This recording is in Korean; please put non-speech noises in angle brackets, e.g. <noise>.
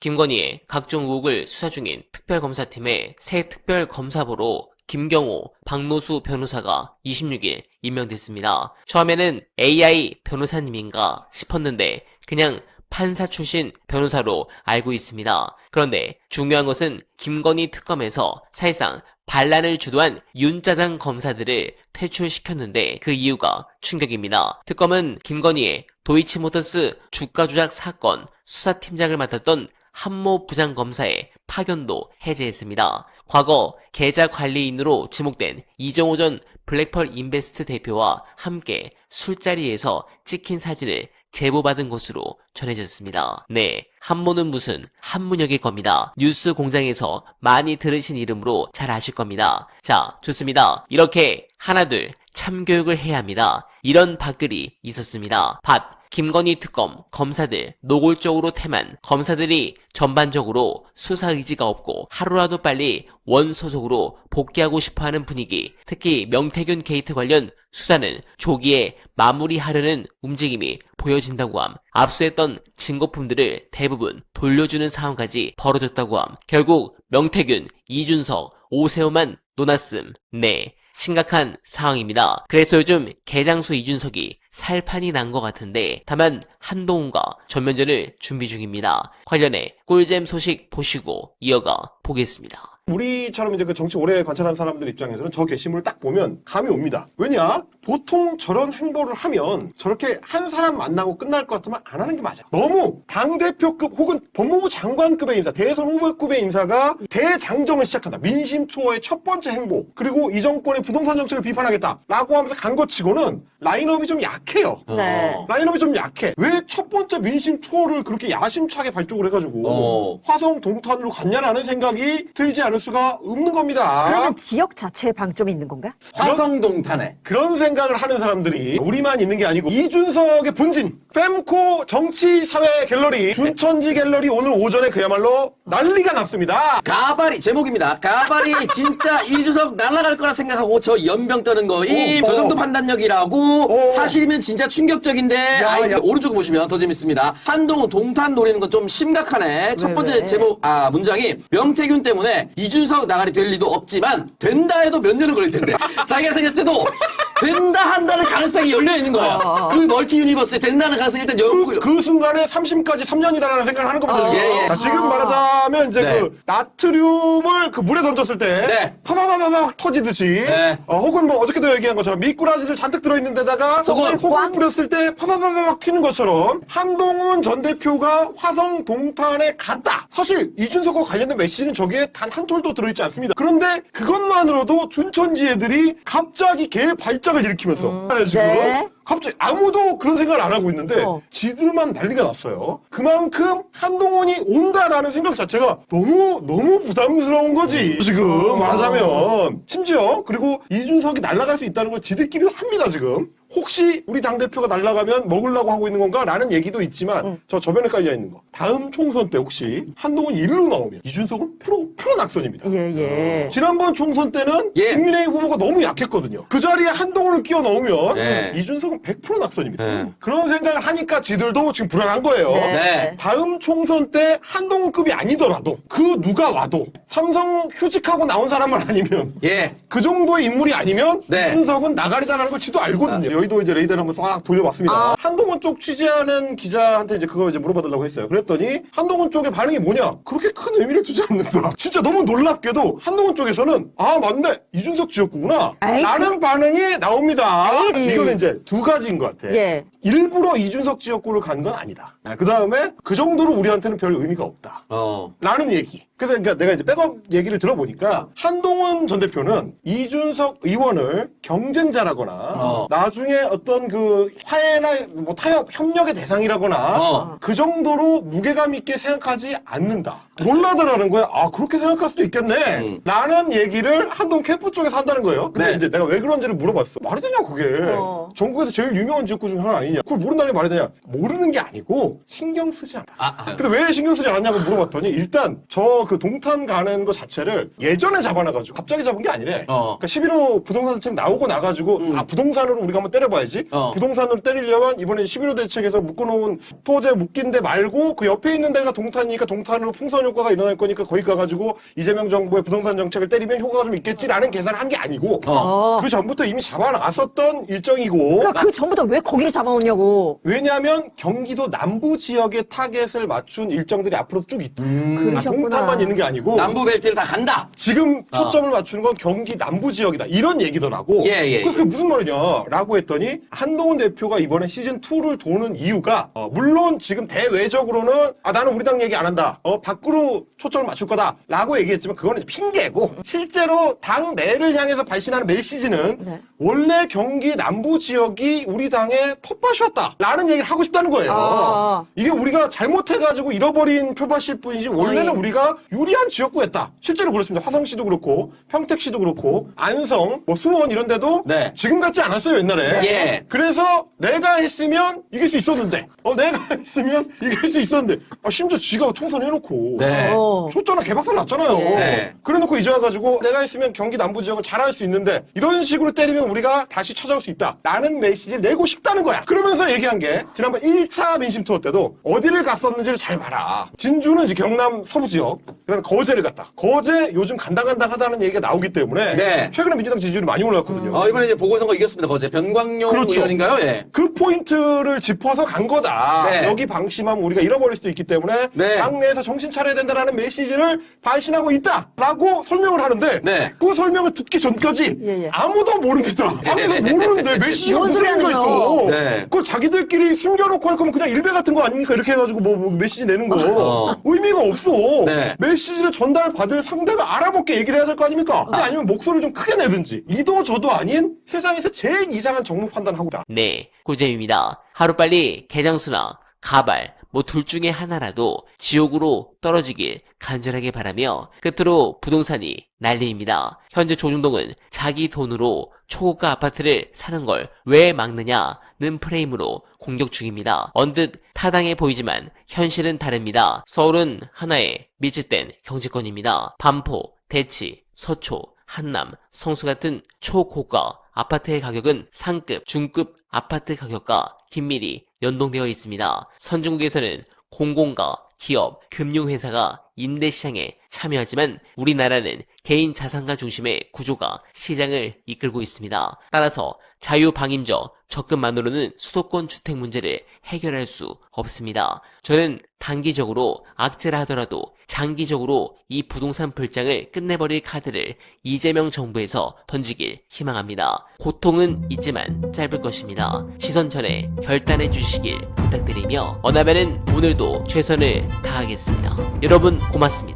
김건희의 각종 의혹을 수사 중인 특별검사팀의 새 특별검사부로 김경호, 박노수 변호사가 26일 임명됐습니다. 처음에는 AI 변호사님인가 싶었는데 그냥 판사 출신 변호사로 알고 있습니다. 그런데 중요한 것은 김건희 특검에서 사실상 반란을 주도한 윤짜장 검사들을 퇴출시켰는데 그 이유가 충격입니다. 특검은 김건희의 도이치모터스 주가 조작 사건 수사팀장을 맡았던 한모 부장검사의 파견도 해제했습니다. 과거 계좌 관리인으로 지목된 이정호 전 블랙펄 인베스트 대표와 함께 술자리에서 찍힌 사진을 제보받은 것으로 전해졌습니다. 네, 한모는 무슨 한문역일 겁니다. 뉴스 공장에서 많이 들으신 이름으로 잘 아실 겁니다. 자, 좋습니다. 이렇게 하나 둘 참교육을 해야 합니다. 이런 밥글이 있었습니다. 밭, 김건희 특검, 검사들, 노골적으로 태만, 검사들이 전반적으로 수사 의지가 없고 하루라도 빨리 원소속으로 복귀하고 싶어 하는 분위기, 특히 명태균 게이트 관련 수사는 조기에 마무리하려는 움직임이 보여진다고 함. 압수했던 증거품들을 대부분 돌려주는 상황까지 벌어졌다고 함. 결국 명태균, 이준석, 오세호만 논았음. 네. 심각한 상황입니다. 그래서 요즘 개장수 이준석이 살판이 난 것 같은데 다만 한동훈과 전면전을 준비 중입니다. 관련해 꿀잼 소식 보시고 이어가 보겠습니다. 우리처럼 이제 그 정치 오래 관찰한 사람들 입장에서는 저 게시물을 딱 보면 감이 옵니다. 왜냐? 보통 저런 행보를 하면 저렇게 한 사람 만나고 끝날 것 같으면 안 하는 게 맞아. 너무 당대표급 혹은 법무부 장관급의 인사, 대선 후보급의 인사가 대장정을 시작한다. 민심 투어의 첫 번째 행보. 그리고 이 정권의 부동산 정책을 비판하겠다. 라고 하면서 간 것 치고는 라인업이 좀 약해요. 네. 라인업이 좀 약해. 왜 첫 번째 민심 투어를 그렇게 야심차게 발족을 해가지고 어. 화성 동탄으로 갔냐라는 생각이 들지 않을 수가 없는 겁니다. 그러면 지역 자체에 방점이 있는 건가? 화성동탄에 그런 생각을 하는 사람들이 우리만 있는 게 아니고 이준석의 본진 fem코 정치 사회 갤러리 준천지 갤러리 오늘 오전에 그야말로 난리가 났습니다. 가발이 제목입니다. 가발이 <laughs> 진짜 이준석 날아갈 거라 생각하고 저 연병 떠는 거이 오, 저 정도 오. 판단력이라고 오. 사실이면 진짜 충격적인데 아이, 야. 오른쪽 보시면 더 재밌습니다. 한동훈 동탄 노리는 건 좀 심각하네. 첫 번째 왜? 제목 아 문장이 명태균 때문에 이준석 나가리 될 리도 없지만 된다 해도 몇 년은 걸릴 텐데. <laughs> 자기가 생겼을 때도 된다 한다는 가능성이 열려 있는 거예요. 어. 그 멀티 유니버스에 된다는 가능성이 일단 열고 그, 그 순간에 3심까지 3년이다라는 생각을 하는 겁니다. 어. 지금. 예, 예. 자, 지금 말하자면 이제 네. 그 나트륨을 그 물에 던졌을 때 네. 파바바바박 터지듯이 네. 어, 혹은 뭐 어저께도 얘기한 것처럼 미꾸라지를 잔뜩 들어있는 데다가 소금. 소금을 뿌렸을 때 파바바바박 튀는 것처럼 한동훈 전 대표가 화성 동탄에 갔다. 사실 이준석과 관련된 메시지는 저기에 단 한 톨도 들어있지 않습니다. 그런데 그것만으로도 준천지 애들이 갑자기 개 발 작을 일으키면서. 지금 네. 갑자기 아무도 그런 생각을 안 하고 있는데 어. 지들만 난리가 났어요. 그만큼 한동훈이 온다라는 생각 자체가 너무 너무 부담스러운 거지. 지금 말하자면 심지어 그리고 이준석이 날아갈 수 있다는 걸 지들끼리도 합니다 지금. 혹시 우리 당 대표가 날아가면 먹으려고 하고 있는 건가라는 얘기도 있지만 저 저변에 깔려 있는 거. 다음 총선 때 혹시 한동훈 일로 나오면 이준석은 프로 프로 낙선입니다. 예, 예. 지난번 총선 때는 예. 국민의힘 후보가 너무 약했거든요. 그 자리에 한동훈을 끼워 넣으면 네. 이준석 은 100% 낙선입니다. 네. 그런 생각을 하니까 지들도 지금 불안한 거예요. 네. 네. 다음 총선 때 한동훈급이 아니더라도 그 누가 와도 삼성 휴직하고 나온 사람만 아니면 예. 그 정도의 인물이 아니면 네. 이준석은 나가리다라는 걸 지도 알거든요. 여의도 이제 레이더를 한번 싹 돌려봤습니다. 한동훈 쪽 취재하는 기자한테 이제 그거 이제 물어봐달라고 했어요. 그랬더니 한동훈 쪽의 반응이 뭐냐? 그렇게 큰 의미를 두지 않는다. <laughs> 진짜 너무 놀랍게도 한동훈 쪽에서는 아 맞네 이준석 지역구구나. 에이, 라는 반응이 나옵니다. 에이. 이거는 이제 두 가지인 것 같아. 예. 일부러 이준석 지역구를 간 건 아니다. 그 다음에 그 정도로 우리한테는 별 의미가 없다. 어. 라는 얘기. 그래서 그러니까 내가 이제 백업 얘기를 들어보니까 한동훈 전 대표는 이준석 의원을 경쟁자라거나 어. 나중에 어떤 그 화해나 뭐 타협 협력의 대상이라거나 어. 그 정도로 무게감 있게 생각하지 않는다. 놀라더라는 거야. 아 그렇게 생각할 수도 있겠네. 음. 라는 얘기를 한동훈 캠프 쪽에서 한다는 거예요. 근데 네. 이제 내가 왜 그런지를 물어봤어. 말이 되냐 그게. 어. 전국에서 제일 유명한 지역구 중 하나 아니냐. 아니냐. 그걸 모른다는 게 말이 되냐. 모르는 게 아니고 신경 쓰지 않아. 아, 근데 왜 신경 쓰지 않았냐고 물어봤더니 일단 저 그 동탄 가는 거 자체를 예전에 잡아놔가지고 갑자기 잡은 게 아니래. 어. 그러니까 11호 부동산 대책 나오고 나가지고 아 부동산으로 우리가 한번 때려봐야지. 어. 부동산으로 때리려면 이번에 11호 대책에서 묶어놓은 토제 묶인 데 말고 그 옆에 있는 데가 동탄이니까 동탄으로 풍선 효과가 일어날 거니까 거기 가가지고 이재명 정부의 부동산 정책을 때리면 효과가 좀 있겠지라는 계산을 한 게 아니고 어. 그 전부터 이미 잡아놨었던 일정이고 그러니까 그 전부터 왜 거기를 잡아 오냐고. 왜냐하면 경기도 남부 지역에 타겟을 맞춘 일정들이 앞으로 쭉 있다. 아, 그러셨구나. 동탄만 있는 게 아니고 남부 벨트를 다 간다. 지금 초점을 맞추는 건 경기 남부 지역이다. 이런 얘기더라고. 예, 예, 그- 그게 무슨 말이냐라고 했더니 한동훈 대표가 이번에 시즌 2를 도는 이유가 어, 물론 지금 대외적으로는 아 나는 우리 당 얘기 안 한다. 어 밖으로 초점을 맞출 거다라고 얘기했지만 그거는 핑계고 실제로 당 내를 향해서 발신하는 메시지는 네. 원래 경기 남부 지역이 우리 당의 텃밭 이었다 라는 얘기를 하고 싶다는 거예요. 아. 이게 우리가 잘못해가지고 잃어버린 표밭일 뿐이지 원래는 네. 우리가 유리한 지역구였다. 실제로 그렇습니다. 화성시도 그렇고 평택시도 그렇고 안성, 뭐 수원 이런 데도 네. 지금 같지 않았어요 옛날에. 예. 그래서 내가 했으면 이길 수 있었는데, 어 내가 <laughs> 했으면 이길 수 있었는데, 아, 심지어 지가 총선 해놓고. 네. 어. 줬 잖아 개박살 났잖아요. 네. 그래놓고 이제 와가지고 내가 했으면 경기 남부 지역을 잘할 수 있는데 이런 식으로 때리면 우리가 다시 찾아올 수 있다 라는 메시지를 내고 싶다는 거야. 그러면서 얘기한 게 지난번 1차 민심 투어 때도 어디를 갔었는지를 잘 봐라. 진주는 이제 경남 서부 지역, 그다음에 거제를 갔다. 거제 요즘 간당간당하다는 얘기가 나오기 때문에 네. 최근에 민주당 지지율이 많이 올랐거든요. 어, 이번에 이제 보궐선거 이겼습니다. 거제 변광용 그렇죠. 의원인가요? 예. 그 포인트를 짚어서 간 거다. 네. 여기 방심하면 우리가 잃어버릴 수도 있기 때문에 네. 당내에서 정신 차려야 된다라는 메시지를 발신하고 있다라고 설명을 하는데 네. 그 설명을 듣기 전까지 예, 예. 아무도 모르겠다. 당에서 모르는데 메시지가 뭔 무슨 소리 의미가 있어. 네. 그걸 자기들끼리 숨겨놓고 할 거면 그냥 일배 같은 거 아닙니까? 이렇게 해가지고 뭐, 뭐 메시지 내는 거 어. 의미가 없어. 네. 메시지 를 전달받을 상대가 알아먹게 얘기를 해야 될 거 아닙니까? 아니면 목소리를 좀 크게 내든지 이도 저도 아닌 세상에서 제일 이상한 정무 판단을 하고 있다. 네, 꿀잼입니다. 하루빨리 개장수나 가발, 뭐 둘 중에 하나라도 지옥으로 떨어지길 간절하게 바라며 끝으로 부동산이 난리입니다. 현재 조중동은 자기 돈으로 초고가 아파트를 사는 걸 왜 막느냐는 프레임으로 공격 중입니다. 언뜻 타당해 보이지만 현실은 다릅니다. 서울은 하나의 밀집된 경제권입니다. 반포, 대치, 서초, 한남, 성수 같은 초고가 아파트의 가격은 상급, 중급 아파트 가격과 긴밀히 연동되어 있습니다. 선진국에서는 공공과 기업, 금융회사가 임대시장에 참여하지만 우리나라는 개인 자산가 중심의 구조가 시장을 이끌고 있습니다. 따라서 자유방임저 접근만으로는 수도권 주택 문제를 해결할 수 없습니다. 저는 단기적으로 악재라 하더라도 장기적으로 이 부동산 불장을 끝내버릴 카드를 이재명 정부에서 던지길 희망합니다. 고통은 있지만 짧을 것입니다. 지선 전에 결단해 주시길 부탁드리며 어나벨은 오늘도 최선을 다하겠습니다. 여러분 고맙습니다.